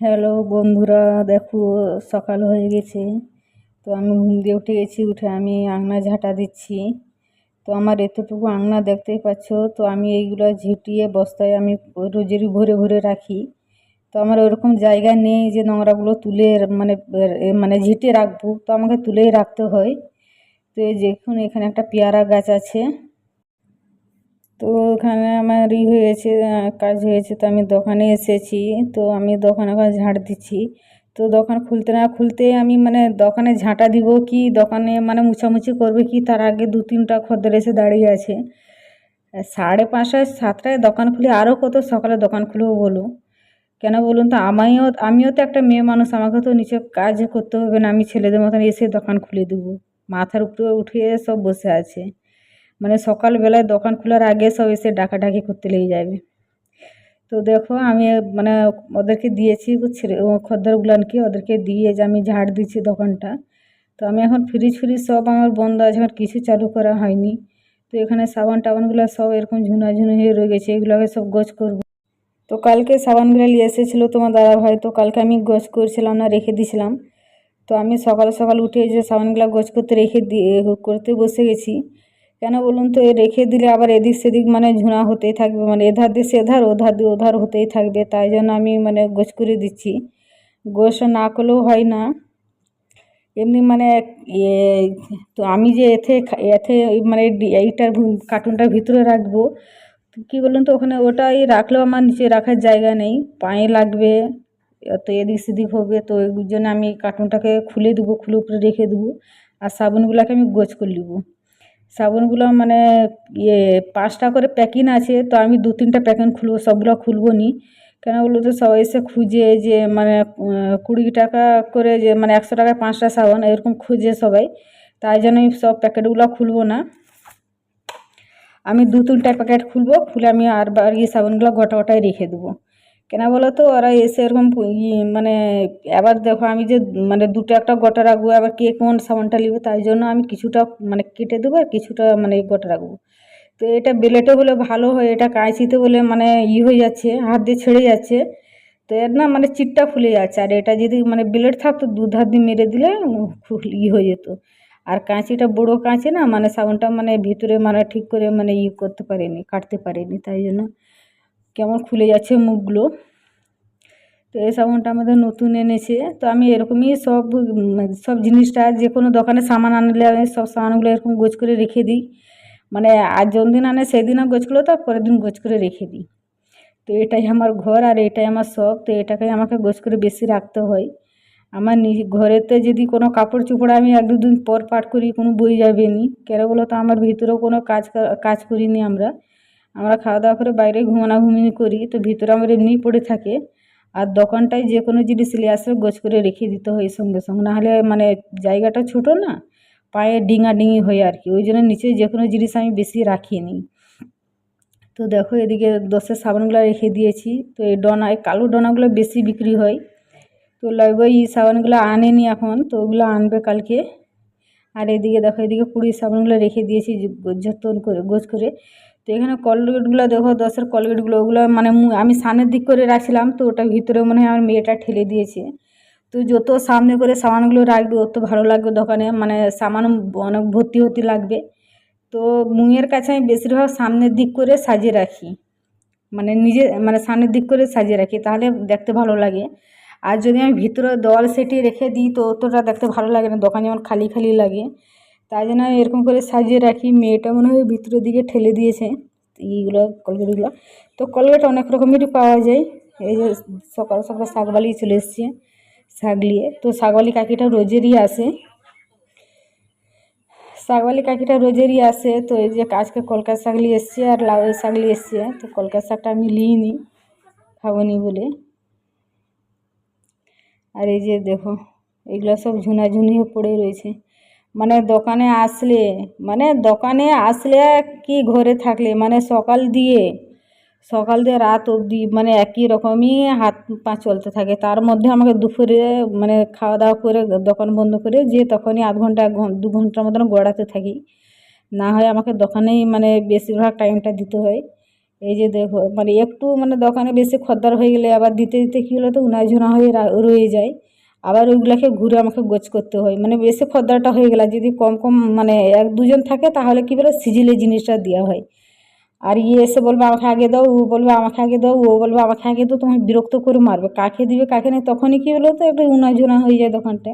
Hello বন্ধুরা, দেখো সকাল হয়ে গেছে। তো আমি ঘুম দিয়ে উঠে গেছি, উঠে আমি আংনা ঝাঁটা দিচ্ছি। তো আমার এতটুকু আংনা দেখতেই পাচ্ছ, তো আমি এইগুলো ঝিটিয়ে বস্তায় আমি রোজেরই ভরে ভরে রাখি। তো আমার ওরকম জায়গা নেই যে নোংরাগুলো তুলে মানে মানে ঝিটে রাখব, তো আমাকে তুলেই রাখতে হয়। তো দেখুন এখানে একটা পেয়ারা গাছ আছে। তো ওখানে আমার ই হয়েছে কাজ হয়েছে। তো আমি দোকানে এসেছি, তো আমি দোকানে আবার ঝাঁট দিচ্ছি। তো দোকান খুলতে না খুলতে আমি মানে দোকানে ঝাঁটা দিব কি, দোকানে মানে মুছামুছি করবে কি, তার আগে দু তিনটা খদ্দের এসে দাঁড়িয়ে আছে। সাড়ে পাঁচটায়, সাতটায় দোকান খুলে আরও কত সকালে দোকান খুলবো বলো কেন বলুন তো, আমিও আমিও তো একটা মেয়ে মানুষ, আমাকে তো নিচে কাজ করতে হবে না, আমি ছেলেদের মতন এসে দোকান খুলে দেবো। মাথার উপরে উঠে সব বসে আছে। মানে সকালবেলায় দোকান খোলার আগে সব এসে ডাকাডাকি করতে লেগে যাবে। তো দেখো আমি মানে ওদেরকে দিয়েছি ছেলে খদ্দেরগুলানকে ওদেরকে দিয়ে যে আমি ঝাড় দিচ্ছি দোকানটা। তো আমি এখন ফ্রিজ ফ্রিজ সব আমার বন্ধ আছে আমার কিছু চালু করা হয়নি। তো এখানে সাবান টাবানগুলো সব এরকম ঝুনাঝুনি হয়ে রয়ে গেছে, এগুলোকে সব গোছ করব। তো কালকে সাবানগুলো নিয়ে এসেছিল তোমার দাদা ভাই, তো কালকে আমি গোছ করছিলাম না, রেখে দিয়েছিলাম তো আমি সকাল সকাল উঠে যে সাবানগুলো গোছ করতে রেখে দিয়ে, করতে বসে গেছি। কেন বলুন তো রেখে দিলে আবার এদিক সেদিক মানে ঝুনা হতেই থাকবে মানে এধার দিয়ে সেধার ওধার দিয়ে ওধার হতেই থাকবে, তাই জন্য আমি মানে গোছ করে দিচ্ছি। গোছ না করলেও হয় না। এমনি মানে তো আমি যে এতে এতে মানে এইটার কার্টুনটার ভিতরে রাখব কী বলুন তো, ওখানে ওটাই রাখলেও আমার নিচে রাখার জায়গা নেই, পায়ে লাগবে তো এদিক সেদিক হবে, তো ওই জন্য আমি কার্টুনটাকে খুলে দেবো, খুলে উপরে রেখে দেবো, আর সাবুনগুলোকে আমি গোছ করে নেব। সাবুনগুলো মানে ইয়ে পাঁচটা করে প্যাকিং আছে, তো আমি দু তিনটা প্যাকিং খুলবো, সবগুলো খুলবো নি। কেন বলল তো, সবাই এসে খুঁজে যে মানে কুড়ি টাকা করে যে মানে একশো টাকায় পাঁচটা সাবান, এরকম খুঁজে সবাই। তাই জন্য আমি সব প্যাকেটগুলো খুলবো না। আমি দু তিনটা প্যাকেট খুলবো, খুলে আমি আর বাকি সাবানগুলো গোটা গোটায় রেখে দেবো। কেন বলো তো? ওরা এসে এরকম মানে এবার দেখো আমি যে মানে দুটো একটা গোটা রাখব, আবার কে কোন সাবানটা নেবে তাই জন্য আমি কিছুটা মানে কেটে দেবো আর কিছুটা মানে গোটা রাখব। তো এটা বেলেটে বলে ভালো হয়, এটা কাঁচিতে বলে মানে ই হয়ে যাচ্ছে, হাত দিয়ে ছেড়ে যাচ্ছে। তো এর না মানে চিটটা ফুলে যাচ্ছে, আর এটা যদি মানে ব্লেড থাকতো দু ধার দিয়ে মেরে দিলে ই হয়ে যেত। আর কাঁচিটা বড়ো কাঁচি না মানে সাবানটা মানে ভিতরে মানে ঠিক করে মানে ই করতে পারেনি, কাটতে পারেনি, তাই জন্য কেমন খুলে যাচ্ছে মুখগুলো। তো এই সাবানটা আমাদের নতুন এনেছে। তো আমি এরকমই সব সব জিনিসটা যে কোনো দোকানে সামান আনলে আমি সব সামানগুলো এরকম গোছ করে রেখে দিই। মানে আজ দিন আনে সেদিনও গোছ করল তো পরের দিন গোছ করে রেখে দিই। তো এটাই আমার ঘর আর এটাই আমার শখ। তো এটাকে আমাকে গোছ করে বেশি রাখতে হয়। আমার নিজ ঘরেতে যদি কোনো কাপড় চোপড় আমি এক দুদিন পর পাট করি, কোনো বই যাবে নি কেন বলো তো, আমার ভিতরেও কোনো কাজ কাজ করিনি আমরা। আমরা খাওয়া দাওয়া করে বাইরে ঘুমানা ঘুমিয়ে করি, তো ভিতরে আমার এমনিই পড়ে থাকে। আর দোকানটায় যে কোনো জিনিস নিয়ে আসলে গোছ করে রেখে দিতে হয় সঙ্গে সঙ্গে। নাহলে মানে জায়গাটা ছোটো না, পায়ে ডিঙাডিঙি হয় আর কি। ওই জন্য নিচে যে কোনো জিনিস আমি বেশি রাখিনি। তো দেখো এদিকে দশের সাবানগুলো রেখে দিয়েছি। তো এই ডনা, এই কালো ডনাগুলো বেশি বিক্রি হয়। তো লাগবে এই সাবানগুলো আনেনি এখন, তো ওগুলো আনবে কালকে। আর এদিকে দেখো, এদিকে পুরী সাবানগুলো রেখে দিয়েছি যত্ন করে, গোছ করে। তো এখানে কলগেটগুলো দেখো, দশের কলগেটগুলো, ওগুলো মানে আমি সামনের দিক করে রাখছিলাম, তো ওটা ভিতরে মনে হয় আমার মেয়েটা ঠেলে দিয়েছে। তো যত সামনে করে সামানগুলো রাখবে, অত ভালো লাগবে দোকানে মানে সামান অনেক ভর্তি ভর্তি লাগবে। তো মুয়ের কাছে আমি বেশিরভাগ সামনের দিক করে সাজিয়ে রাখি। মানে নিজে মানে সামনের দিক করে সাজিয়ে রাখি, তাহলে দেখতে ভালো লাগে। আর যদি আমি ভিতরে দেওয়াল সেটি রেখে দিই, তো অতটা দেখতে ভালো লাগে না, দোকান যেমন খালি খালি লাগে। তাই জন্য আমি এরকম করে সাজিয়ে রাখি। মেয়েটা মনে হয় ভিতরের দিকে ঠেলে দিয়েছে। এইগুলো কলগেটগুলো তো কলগেট অনেক রকমেরই পাওয়া যায়। এই যে সকাল সকাল শাকবালি চলে এসছে শাক নিয়ে। তো শাকবালি কাকিটা রোজেরই আসে। শাকবালি কাকিটা রোজেরই আসে। তো এই যে আজকে কলকাতা শাক নিয়ে এসছে আর লাউ শাক নিয়ে এসছে। তো কলকাতা শাকটা আমি নিইনি খাব নি বলে। আর এই যে দেখো, এগুলো সব ঝুনাঝুনি হয়ে পড়ে রয়েছে। মানে দোকানে আসলে মানে দোকানে আসলে কি ঘরে থাকলে মানে সকাল দিয়ে সকাল দিয়ে রাত অবধি মানে একই রকমই হাত পা চলতে থাকে। তার মধ্যে আমাকে দুপুরে মানে খাওয়া দাওয়া করে দোকান বন্ধ করে যে তখনই আধ ঘণ্টা দু ঘণ্টার মতন গড়াতে থাকি। না হয় আমাকে দোকানেই মানে বেশিরভাগ টাইমটা দিতে হয়। এই যে দেখো মানে একটু মানে দোকানে বেশি খদ্দার হয়ে গেলে আবার দিতে দিতে কী হলো তো উনাঝুনা হয়ে রয়ে যায়। আবার ওইগুলাকে ঘুরে আমাকে গোছ করতে হয়। মানে বেশি খদ্দেরটা হয়ে গেলে, যদি কম কম মানে এক দুজন থাকে, তাহলে কী বলে, সিজিলে জিনিসটা দেওয়া হয়। আর ইয়ে এসে বলবে, আমাকে আগে দাও, ও বলবে, আমাকে আগে দাও, ও বলবে, আমাকে আগে দাও তোমায় বিরক্ত করে মারবে। কাকে দিবে, কাকে নেই, তখনই কী হলো তো, একটু উনাঝুনা হয়ে যায় দোকানটা।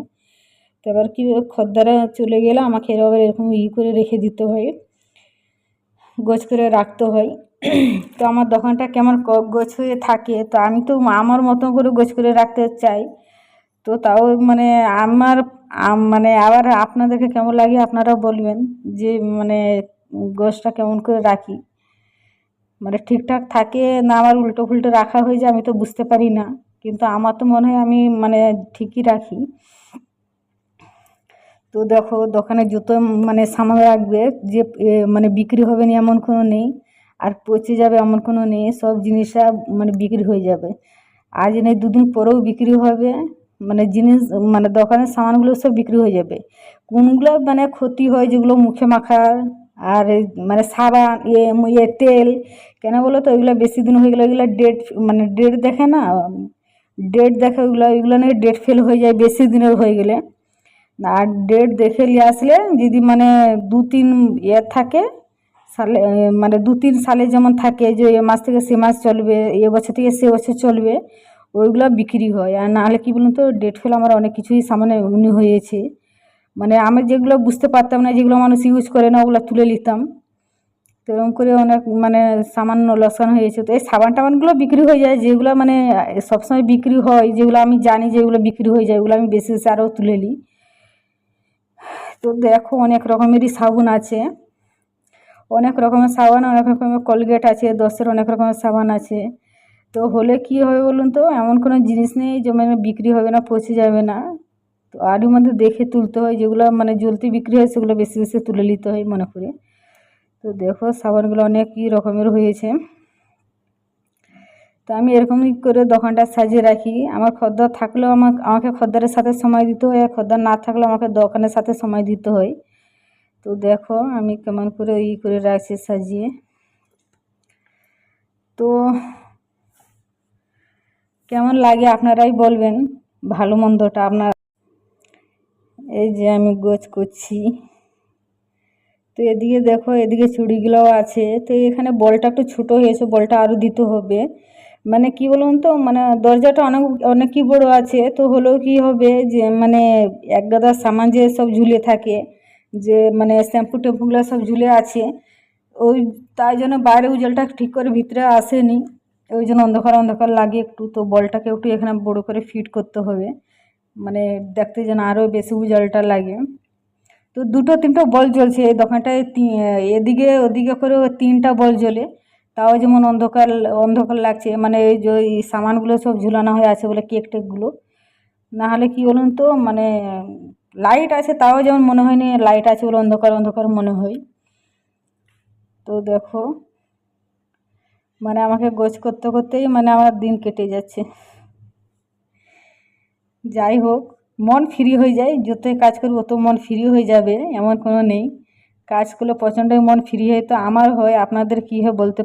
তো এবার কী খদ্দেরা চলে গেলে আমাকে এবার এরকম ই করে রেখে দিতে হয়। গোছ করে রাখতে হয়। তো আমার দোকানটা কেমন গোছ হয়ে থাকে, তো আমি তো আমার মতো করে গোছ করে রাখতে চাই। তো তাও মানে আমার মানে আবার আপনাদেরকে কেমন লাগে আপনারা বলবেন যে মানে গোছটা কেমন করে রাখি। মানে ঠিকঠাক থাকে না আমার উল্টো ফুল্টো রাখা হয়ে যায় আমি তো বুঝতে পারি না। কিন্তু আমার তো মনে হয় আমি মানে ঠিকই রাখি। তো দেখো দোকানে যত মানে সামান রাখবে যে মানে বিক্রি হবে না এমন কোনো নেই। আর পচে যাবে এমন কোনো নেই। সব জিনিসটা মানে বিক্রি হয়ে যাবে। আজ নেই দুদিন পরেও বিক্রি হবে। মানে জিনিস মানে দোকানের সামানগুলো সব বিক্রি হয়ে যাবে। কোনগুলো মানে ক্ষতি হয় যেগুলো মুখে মাখার আর মানে সাবান ইয়ে ইয়ে তেল, কেন বলো তো? ওইগুলো বেশি দিন হয়ে গেলে ওইগুলো ডেট মানে ডেট দেখে না? ডেট দেখে ওইগুলো ওইগুলো নাকি ডেট ফেল হয়ে যায় বেশি দিনের হয়ে গেলে। আর ডেট দেখে নিয়ে আসলে যদি মানে দু তিন ইয়ে থাকে, সালে মানে দু তিন সালে যেমন থাকে যে এ মাস থেকে সে মাস চলবে, এ বছর থেকে সে বছর চলবে ওইগুলো বিক্রি হয়। আর নাহলে কী বলুন তো ডেট ফেল আমার অনেক কিছুই সামনে এমনি হয়েছে। মানে আমি যেগুলো বুঝতে পারতাম না, যেগুলো মানুষ ইউজ করে না, ওগুলো তুলে নিতাম। তো এরকম করে অনেক মানে সামান্য লোকসান হয়েছে। তো এই সাবান টাবানগুলো বিক্রি হয়ে যায়, যেগুলো মানে সবসময় বিক্রি হয়, যেগুলো আমি জানি যে এগুলো বিক্রি হয়ে যায়, ওগুলো আমি বেশি বেশি আরও তুলে নিই। তো দেখো অনেক রকমেরই সাবান আছে। অনেক রকমের সাবান, অনেক রকমের কোলগেট আছে, দশের অনেক রকমের সাবান আছে। তো হলে কী হবে বলুন তো? এমন কোনো জিনিস নেই যে মানে বিক্রি হবে না, পচে যাবে না। তো আরও মধ্যে দেখে তুলতে হয় যেগুলো মানে জলদি বিক্রি হয় সেগুলো বেশি বেশি তুলে নিতে হয় মনে করে। তো দেখো সাবানগুলো অনেকই রকমের হয়েছে। তো আমি এরকমই করে দোকানটা সাজিয়ে রাখি। আমার খদ্দের থাকলেও আমাকে আমাকে খদ্দারের সাথে সময় দিতে হয় আর খদ্দের না থাকলেও আমাকে দোকানের সাথে সময় দিতে হয়। তো দেখো আমি কেমন করে ই করে রাখছি সাজিয়ে। তো কেমন লাগে আপনারাই বলবেন। ভালো মন্দটা আপনার। এই যে আমি গোছ করছি। তো এদিকে দেখো, এদিকে চুড়িগুলোও আছে। তো এখানে বলটা একটু ছোটো হয়েছে, বলটা আরও দিতে হবে। মানে কি বলুন তো মানে দরজাটা অনেক, অনেকই বড় আছে। তো হলেও কি হবে যে মানে এক গাদা সামান যে সব ঝুলে থাকে, যে মানে শ্যাম্পু টেম্পুগুলো সব ঝুলে আছে, ওই তাই জন্য বাইরে উজ্জ্বলটা ঠিক করে ভিতরে আসেনি। ওই জন্য অন্ধকার অন্ধকার লাগে একটু, তো বলটাকে একটু এখানে বড় করে ফিট করতে হবে। মানে দেখতে যেন আরও বেশি উজ্জ্বলটা লাগে। তো দুটো, তিনটা বল জ্বলছে, এই দোকানটায় এদিকে, ওদিকে করে তিনটা বল জ্বলে। তাও যেমন অন্ধকার অন্ধকার লাগছে মানে এই যে সামানগুলো সব ঝুলানো হয়ে আছে বলে কেক টেকগুলো। নাহলে কি বলুন তো মানে লাইট আছে, তাও যেমন মনে হয় না লাইট আছে বলে অন্ধকার অন্ধকার মনে হয়। তো দেখো। মানে আমাকে গোছ করতে করতেই মানে আমার দিন কেটে যাচ্ছে। যাই হোক, মন ফ্রি হয়ে যায়, যতই কাজ করব তো মন ফ্রি হয়ে যাবে, এমন কোনো নেই। কাজ করলে প্রচণ্ডই মন ফ্রি হয়, তো আমার হয়, আপনাদের কী হয় বলতে